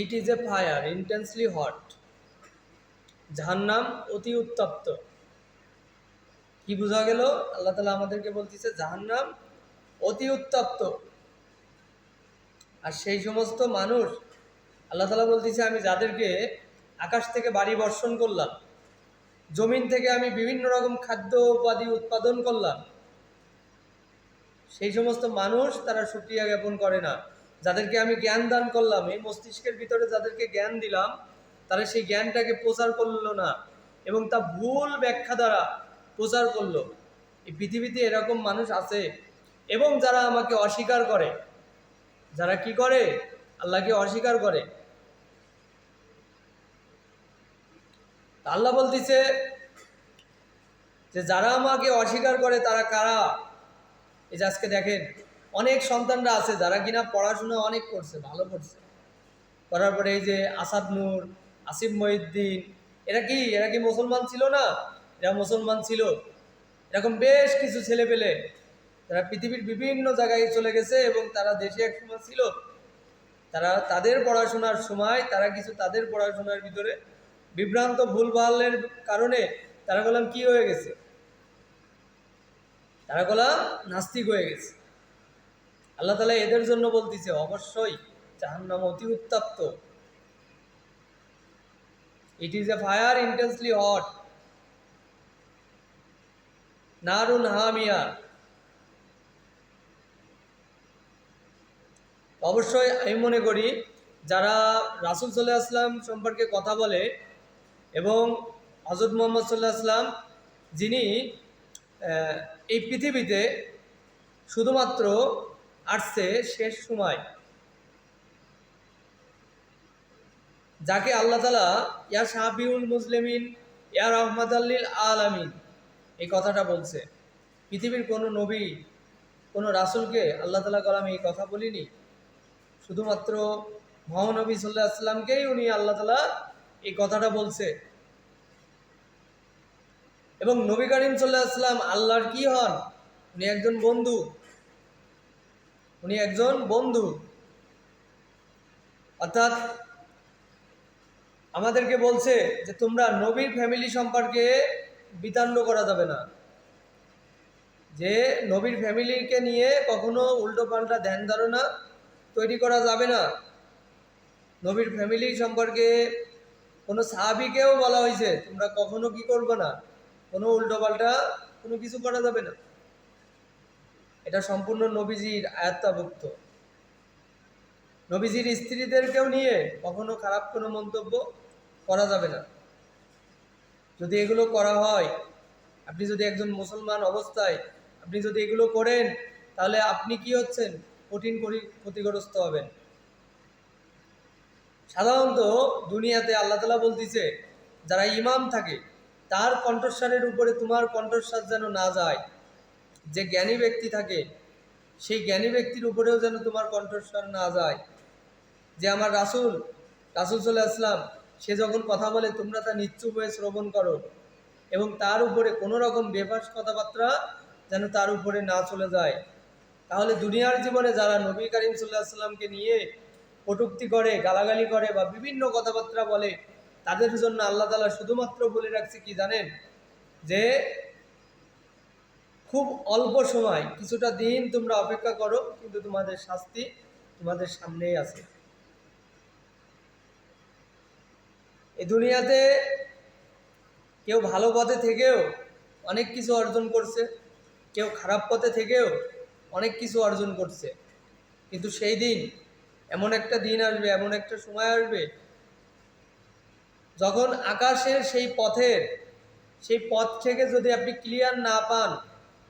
It is a fire intensely hot জাহান্নাম অতি উত্তপ্ত। কি বোঝা গেল? আল্লাহ তালা আমাদেরকে বলতেছে, জাহান্নাম অতি উত্তপ্ত। আর সেই সমস্ত মানুষ, আল্লাহ তালা বলতেছে, আমি যাদেরকে আকাশ থেকে বাড়ি বর্ষণ করলাম, জমিন থেকে আমি বিভিন্ন রকম খাদ্য উপাধি উৎপাদন করলাম, সেই সমস্ত মানুষ তারা সুক্রিয়া জ্ঞাপন করে না। যাদেরকে আমি জ্ঞান দান করলাম, এই মস্তিষ্কের ভিতরে যাদেরকে জ্ঞান দিলাম, তারা সেই জ্ঞানটাকে প্রচার করল না এবং তা ভুল ব্যাখ্যা দ্বারা প্রচার করল। এই পৃথিবীতে এরকম মানুষ আছে এবং যারা আমাকে অস্বীকার করে, যারা কি করে? আল্লাহকে অস্বীকার করে। আল্লাহ বলতেছে যে যারা আমাকে অস্বীকার করে তারা কারা? এই যে আজকে দেখেন অনেক সন্তানরা আছে যারা কিনা পড়াশোনা অনেক করছে, ভালো করছে। করার পরে এই যে আসাদ নূর, আসিফ মহিউদ্দিন, এরা কি এরা কি মুসলমান ছিল না? এরা মুসলমান ছিল। এরকম বেশ কিছু ছেলে পেলে তারা পৃথিবীর বিভিন্ন জায়গায় চলে গেছে এবং তারা দেশে এক সময় ছিল। তারা তাদের পড়াশোনার সময় তারা কিছু তাদের পড়াশোনার ভিতরে বিভ্রান্ত ভুলভালের কারণে তারা বললাম কি হয়ে গেছে? তারা বললাম নাস্তিক হয়ে গেছে। আল্লাহ তালা এদের জন্য বলতেছে, অবশ্যই জাহান্নাম অতি উত্তপ্ত। It is a fire intensely hot নারুন হামিয়া। অবশ্যই আমি মনে করি, যারা রাসুল সাল্লাহ আসলাম সম্পর্কে কথা বলে এবং হজরত মোহাম্মদ সাল্লাহ আসলাম যিনি এই পৃথিবীতে শুধুমাত্র আসছে শেষ সময়। যাকে আল্লাহ তালা ইয়া শাহবিউল মুসলিমিন, ইয়া রহমদ আল্লিল আলামিন, এই কথাটা বলছে। পৃথিবীর কোনো নবী, কোনো রাসুলকে আল্লাহ তালা কলাম এই কথা বলিনি। শুধুমাত্র মহানবী সাল্লাহ উনি আল্লাহ তালা এই কথাটা বলছে। এবং নবী করিম সাল্লাহ আসলাম আল্লাহর কি হন? উনি একজন বন্ধু। উনি একজন বন্ধু। অর্থাৎ আমাদেরকে বলছে যে তোমরা নবীর ফ্যামিলি সম্পর্কে বিতাণ্ড করা যাবে না। যে নবীর ফ্যামিলিকে নিয়ে কখনো উল্টো পাল্টা ধ্যান ধারণা তৈরি করা যাবে না। নবীর ফ্যামিলি সম্পর্কে কোনো সাহাবিকেও বলা হয়েছে, তোমরা কখনো কি করবে না? কোনো উল্টো পাল্টা কোনো কিছু করা যাবে না। এটা সম্পূর্ণ নবীজির আয়ত্তাভুক্ত। নবীজির স্ত্রীদেরকেও নিয়ে কখনো খারাপ কোনো মন্তব্য করা যাবে না। যদি এগুলো করা হয়, আপনি যদি একজন মুসলমান অবস্থায় আপনি যদি এগুলো করেন, তাহলে আপনি কি হচ্ছেন? কঠিন ক্ষতিগ্রস্ত হবেন। সাধারণত দুনিয়াতে আল্লাহ তালা বলতেছে, যারা ইমাম থাকে, তার কণ্ঠস্বরের উপরে তোমার কণ্ঠস্বর যেন না যায়। যে জ্ঞানী ব্যক্তি থাকে, সেই জ্ঞানী ব্যক্তির উপরেও যেন তোমার কণ্ঠস্বর না যায়। যে আমার রাসুল রাসুল সাল্লাহ আসলাম সে যখন কথা বলে, তোমরা তা নিশ্চুপ হয়ে শ্রবণ করো এবং তার উপরে কোনো রকম বেফাস কথাবার্তা যেন তার উপরে না চলে যায়। তাহলে দুনিয়ার জীবনে যারা নবী করিম সাল্লাহ সাল্লামকে নিয়ে কটুক্তি করে, গালাগালি করে বা বিভিন্ন কথাবার্তা বলে, তাদের জন্য আল্লাহ তালা শুধুমাত্র বলে রাখছে কি জানেন? যে খুব অল্প সময়, কিছুটা দিন তোমরা অপেক্ষা করো, কিন্তু তোমাদের শাস্তি তোমাদের সামনেই আছে। এই দুনিয়াতে কেউ ভালো পথে থেকেও অনেক কিছু অর্জন করছে, কেউ খারাপ পথে থেকেও অনেক কিছু অর্জন করছে। কিন্তু সেই দিন এমন একটা দিন আসবে, এমন একটা সময় আসবে, যখন আকাশের সেই পথের, সেই পথ থেকে যদি আপনি ক্লিয়ার না পান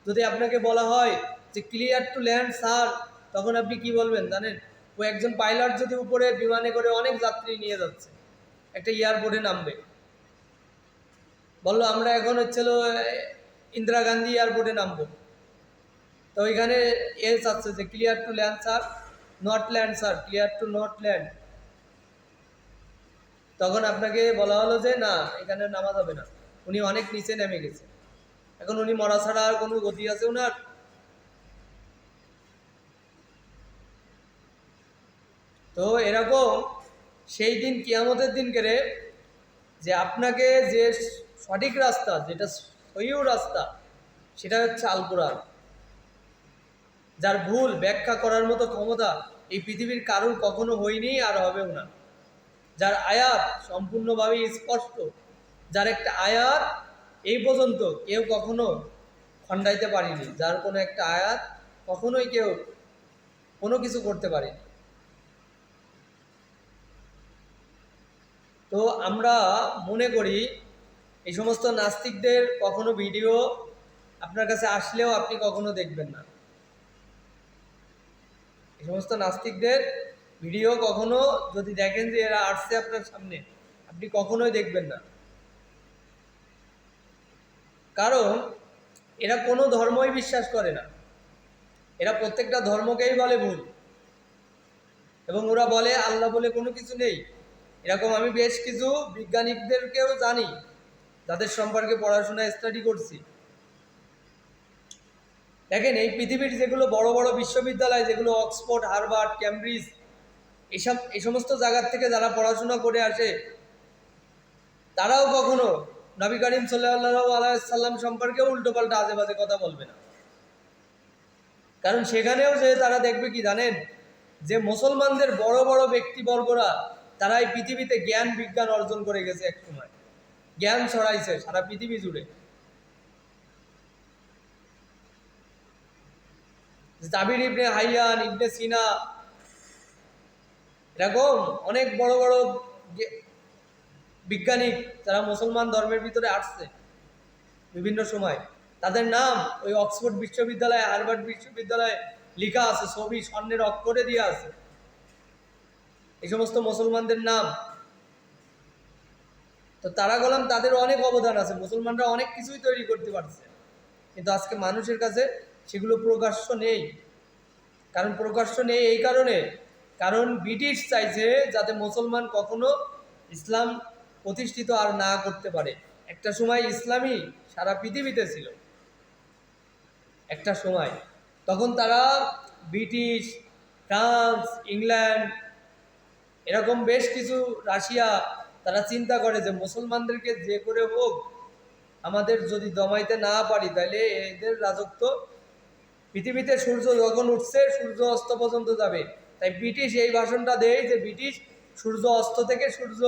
যদি আপনাকে বলা হয় যে ক্লিয়ার টু ল্যান্ড স্যার তখন আপনি কি বলবেন জানেন? ও একজন পাইলট যদি উপরে বিমানে করে অনেক যাত্রী নিয়ে যাচ্ছে, একটা এয়ারপোর্টে নামবে। বলল, আমরা এখন হচ্ছিল ইন্দিরা গান্ধী এয়ারপোর্টে নামবো। তো ওইখানে এ চাচ্ছে যে clear to land sir not land sir clear to not land তখন আপনাকে বলা হলো যে, না, এখানে নামা যাবে না। উনি অনেক নিচে নেমে গেছে। এখন উনি মরা ছাড়া আর কোনো গতি আছে ওনার তো এরকম সেই দিন, কিয়ামতের দিন কেড়ে যে আপনাকে যে সঠিক রাস্তা, যেটা সহিও রাস্তা, সেটা হচ্ছে আল কোরআন যার ভুল ব্যাখ্যা করার মতো ক্ষমতা এই পৃথিবীর কারোর কখনো হয়নি আর হবেও না যার আয়াত সম্পূর্ণভাবে স্পষ্ট, যার একটা আয়াত এই পর্যন্ত কেউ কখনো খণ্ডাইতে পারেনি। যার কোনো একটা আয়াত কখনোই কেউ কোনো কিছু করতে পারেনি। তো আমরা মনে করি, এই সমস্ত নাস্তিকদের কখনো ভিডিও আপনার কাছে আসলেও আপনি কখনো দেখবেন না। এই সমস্ত নাস্তিকদের ভিডিও কখনো যদি দেখেন যে এরা আসছে আপনার সামনে, আপনি কখনোই দেখবেন না। কারণ এরা কোনো ধর্মই বিশ্বাস করে না। এরা প্রত্যেকটা ধর্মকেই বলে ভুল। এবং ওরা বলে, আল্লাহ বলে কোনো কিছু নেই। এরকম আমি বেশ কিছু বিজ্ঞানীদেরকেও জানি, যাদের সম্পর্কে পড়াশোনা স্টাডি করছি। দেখেন, এই পৃথিবীর যেগুলো বড় বড় বিশ্ববিদ্যালয়, যেগুলো অক্সফোর্ড, হারভার্ড ক্যামব্রিজ এসব এই সমস্ত জায়গার থেকে যারা পড়াশোনা করে আসে, তারাও কখনো নবী করিম সাল্লাহ আলাইসাল্লাম সম্পর্কেও উল্টোপাল্টা আজে বাজে কথা বলবে না। কারণ সেখানেও যে তারা দেখবে কি জানেন? যে মুসলমানদের বড় বড় ব্যক্তিবর্গরা তারা এই পৃথিবীতে জ্ঞান, বিজ্ঞান অর্জন করে গেছে এক সময়। জ্ঞান ছড়াইছে সারা পৃথিবী জুড়ে। জাবির ইবনে হাইয়ান, ইবনে সিনা, এরকম অনেক বড় বড় বিজ্ঞানী যারা মুসলমান ধর্মের ভিতরে আসছে বিভিন্ন সময়, তাদের নাম ওই অক্সফোর্ড বিশ্ববিদ্যালয়, হার্ভার্ড বিশ্ববিদ্যালয়ে লেখা আছে, ছবি স্বর্ণের অক্ষরে দিয়ে আছে। এই সমস্ত মুসলমানদের নাম। তো তারা গেলাম, তাদের অনেক অবদান আছে, মুসলমানরা অনেক কিছুই তৈরি করতে পারছে। কিন্তু আজকে মানুষের কাছে সেগুলো প্রকাশ্য নেই। কারণ প্রকাশ্য নেই এই কারণে, কারণ ব্রিটিশ চাইছে যাতে মুসলমান কখনো ইসলাম প্রতিষ্ঠিত আর না করতে পারে। একটা সময় ইসলামই সারা পৃথিবীতে ছিল। একটা সময়। তখন তারা ব্রিটিশ, ফ্রান্স, ইংল্যান্ড, এরকম বেশ কিছু রাশিয়া, তারা চিন্তা করে যে মুসলমানদেরকে যে করে হোক, আমাদের যদি দমাইতে না পারি, তাহলে এদের রাজত্ব পৃথিবীতে সূর্য যখন উঠছে, সূর্য অস্ত পর্যন্ত যাবে। তাই ব্রিটিশ এই ভাষণটা দেয় যে ব্রিটিশ সূর্য অস্ত থেকে সূর্য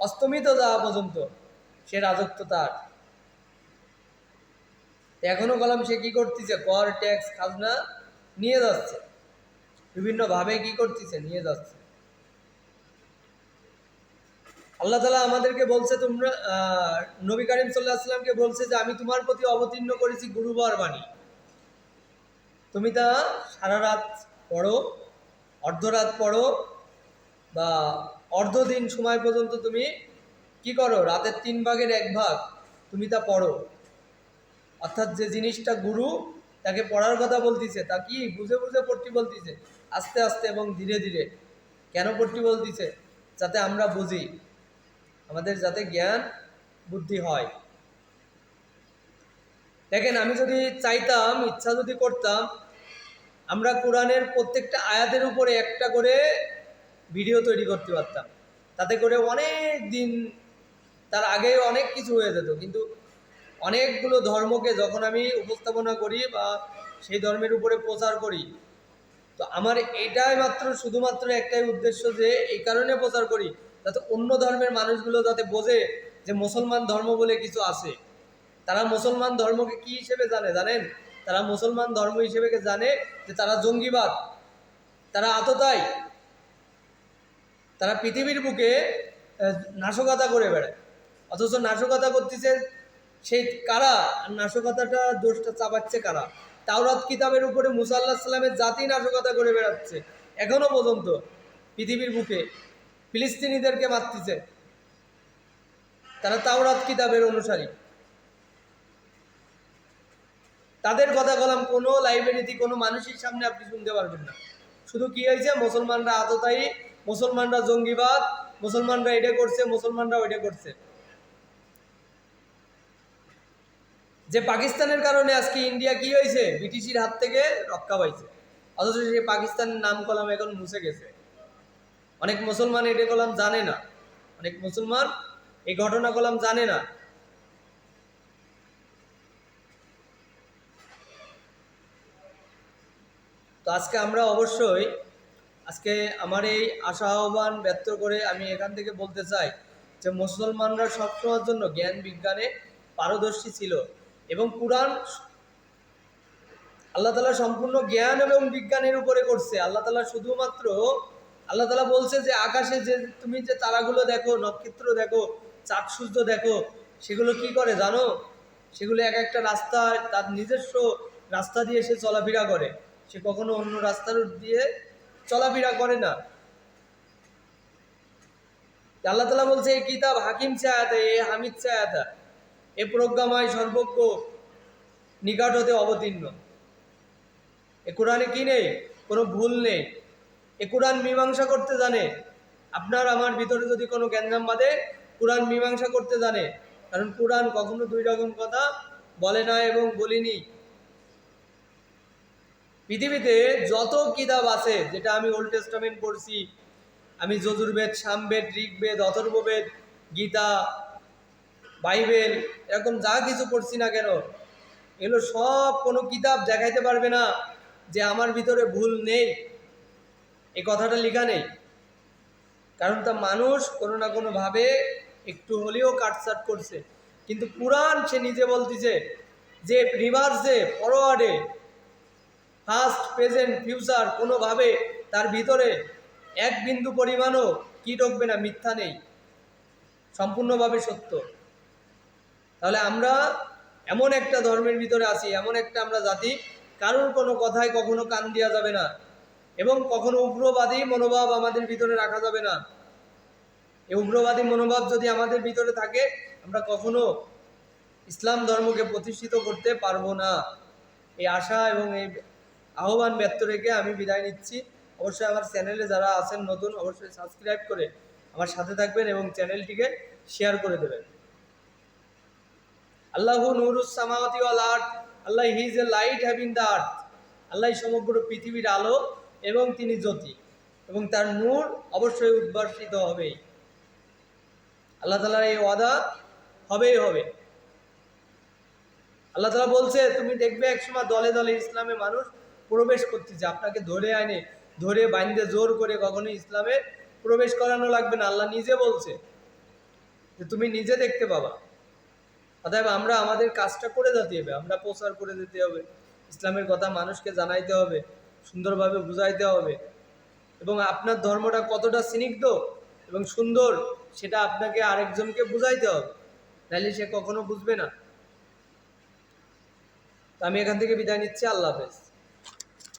অস্তমিত যাওয়া পর্যন্ত সে রাজত্ব তার। এখনও কলাম সে কি করতেছে? কর, ট্যাক্স, খাজনা নিয়ে যাচ্ছে। বিভিন্নভাবে কি করতেছে? নিয়ে যাচ্ছে। আল্লাহ তালা আমাদেরকে বলছে, তোমরা নবী করিম সাল্লাহ আসলামকে বলছে যে, আমি তোমার প্রতি অবতীর্ণ করেছি গুরুবার বাণী। তুমি তা সারা রাত পড়ো অর্ধরাত পড়ো বা অর্ধ দিন সময় পর্যন্ত তুমি কি করো? রাতের তিন ভাগের এক ভাগ তুমি তা পড়ো। অর্থাৎ যে জিনিসটা গুরু, তাকে পড়ার কথা বলতিছে, তা কি বুঝে বুঝে পড়তে বলতিছে? আস্তে আস্তে এবং ধীরে ধীরে। কেন পড়তে বলতিছে? যাতে আমরা বুঝি। আমাদের যাতে জ্ঞান, বুদ্ধি হয়। দেখেন, আমি যদি চাইতাম, ইচ্ছা যদি করতাম, আমরা কোরআনের প্রত্যেকটা আয়াতের উপরে একটা করে ভিডিও তৈরি করতে পারতাম। তাতে করে অনেক দিন, তার আগে অনেক কিছু হয়ে যেত। কিন্তু অনেকগুলো ধর্মকে যখন আমি উপস্থাপনা করি বা সেই ধর্মের উপরে প্রচার করি, তো আমার এটাই মাত্র, শুধুমাত্র একটাই উদ্দেশ্য যে এই কারণে প্রচার করি, যাতে অন্য ধর্মের মানুষগুলো যাতে বোঝে যে মুসলমান ধর্ম বলে কিছু আছে। তারা মুসলমান ধর্মকে কি হিসেবে জানে জানেন? তারা মুসলমান ধর্ম হিসেবে জানে যে তারা জঙ্গিবাদ, তারা আততাই তারা পৃথিবীর বুকে নাশকতা করে বেড়ায়। অথচ নাশকতা করতেছে সেই কারা? নাশকতাটা দোষটা চাপাচ্ছে কারা? তাওরাত কিতাবের উপরে মুসা আল্লাহ সাল্লামের জাতি নাশকতা করে বেড়াচ্ছে। এখনও পর্যন্ত পৃথিবীর বুকে ফিলিস্তিনিদেরকে মারতেছে। তারা তাওরাত কিতাবের অনুসারী। তাদের কথা কলাম, কোনো লাইব্রেরিতে কোনো মানুষের সামনে আপনি শুনতে পারবেন না। শুধু কি হয়েছে? মুসলমানরা আততায়ী মুসলমানরা জঙ্গিবাদ, মুসলমানরা এটা করছে মুসলমানরা ওইটা করছে। যে পাকিস্তানের কারণে আজকে ইন্ডিয়া কি হয়েছে? ব্রিটিশের হাত থেকে রক্ষা পাইছে। অথচ সেই পাকিস্তানের নাম কলাম এখন মুছে গেছে। অনেক মুসলমান এটা কলাম জানে না। অনেক মুসলমান এই ঘটনা কলাম জানে না। তো আজকে আমরা অবশ্যই আজকে আমার এই আশা আহ্বান ব্যক্ত করে আমি এখান থেকে বলতে চাই যে মুসলমানরা সবসময়ের জন্য জ্ঞান, বিজ্ঞানে পারদর্শী ছিল এবং কোরআন আল্লাহ তালা সম্পূর্ণ জ্ঞান এবং বিজ্ঞানের উপরে করছে। আল্লাহ তালা শুধুমাত্র, আল্লাহ তালা বলছে যে আকাশে যে তুমি যে তারাগুলো দেখো, নক্ষত্র দেখো, চাঁদ, সূর্য দেখো, সেগুলো কি করে জানো? সেগুলো এক একটা রাস্তা, তার নিজস্ব রাস্তা দিয়ে সে চলাফেরা করে। সে কখনো অন্য রাস্তার দিয়ে চলাফেরা করে না। আল্লাহ তালা বলছে, এই কিতাব হাকিম চায়াতা এ হামিদ চায়াতা এ প্রজ্ঞাময় সর্বজ্ঞ নিকট হতে অবতীর্ণ। এ কোরআনে কি নেই? কোনো ভুল নেই। এ কোরআন মীমাংসা করতে জানে। আপনার আমার ভিতরে যদি কোনো জ্ঞানজাম বাদে কোরআন মীমাংসা করতে জানে। কারণ কোরআন কখনো দুই রকম কথা বলে না এবং বলিনি। পৃথিবীতে যত কিতাব আছে, যেটা আমি ওল্ড টেস্টামেন্ট পড়ছি, আমি যজুর্বেদ সামবেদ ঋগ্বেদ, অথর্ববেদ, গীতা, বাইবেল, এরকম যা কিছু পড়ছি না কেন, এগুলো সব কোনো কিতাব দেখাইতে পারবে না যে আমার ভিতরে ভুল নেই। এই কথাটা লেখা নেই। কারণ তা মানুষ কোনো না কোনোভাবে একটু হলেও কাটসাট করছে। কিন্তু পুরাণ সে নিজে বলতেছে যে রিভার্সে ফরওয়ার্ডে ফার্স্ট প্রেজেন্ট ফিউচার কোনোভাবে তার ভিতরে এক বিন্দু পরিমাণও কি ঢুকবে না মিথ্যা নেই। সম্পূর্ণভাবে সত্য। তাহলে আমরা এমন একটা ধর্মের ভিতরে আছি, এমন একটা আমরা জাতি, কারোর কোনো কথায় কখনো কান দেওয়া যাবে না এবং কখনো উগ্রবাদী মনোভাব আমাদের ভিতরে রাখা যাবে না। এই উগ্রবাদী মনোভাব যদি আমাদের ভিতরে থাকে, আমরা কখনো ইসলাম ধর্মকে প্রতিষ্ঠিত করতে পারব না। এই আশা এবং এই আহ্বান ব্যক্ত রেখে আমি বিদায় নিচ্ছি। অবশ্যই আমার চ্যানেলে যারা আছেন নতুন, অবশ্যই সাবস্ক্রাইব করে আমার সাথে থাকবেন এবং চ্যানেলটিকে শেয়ার করে দেবেন। আল্লাহু নুরুস সামাওয়াতি ওয়াল আর্থ Allah he is a light having the earth Allah সমগ্র পৃথিবীর আলো এবং তিনি জ্যোতি এবং তার নূর অবশ্যই উদ্ভাসিত হবেই। আল্লাহ তালার এই ওয়াদা হবেই হবে। আল্লাহ তালা বলছে, তুমি দেখবে একসময় দলে দলে ইসলামে মানুষ প্রবেশ করতেছে আপনাকে ধরে আনে ধরে বাইন্দে জোর করে কখনো ইসলামে প্রবেশ করানো লাগবে না। আল্লাহ নিজে বলছে যে তুমি নিজে দেখতে পাবা। অতএব আমরা আমাদের কাজটা করে যেতে হবে, আমরা প্রচার করে দিতে হবে। ইসলামের কথা মানুষকে জানাইতে হবে, সুন্দরভাবে বুঝাইতে হবে। এবং আপনার ধর্মটা কতটা স্নিগ্ধ এবং সুন্দর, সেটা আপনাকে আরেকজনকে বুঝাইতে হবে। নাহলে সে কখনো বুঝবে না। আমি এখান থেকে বিদায় নিচ্ছি। আল্লাহ হাফেজ।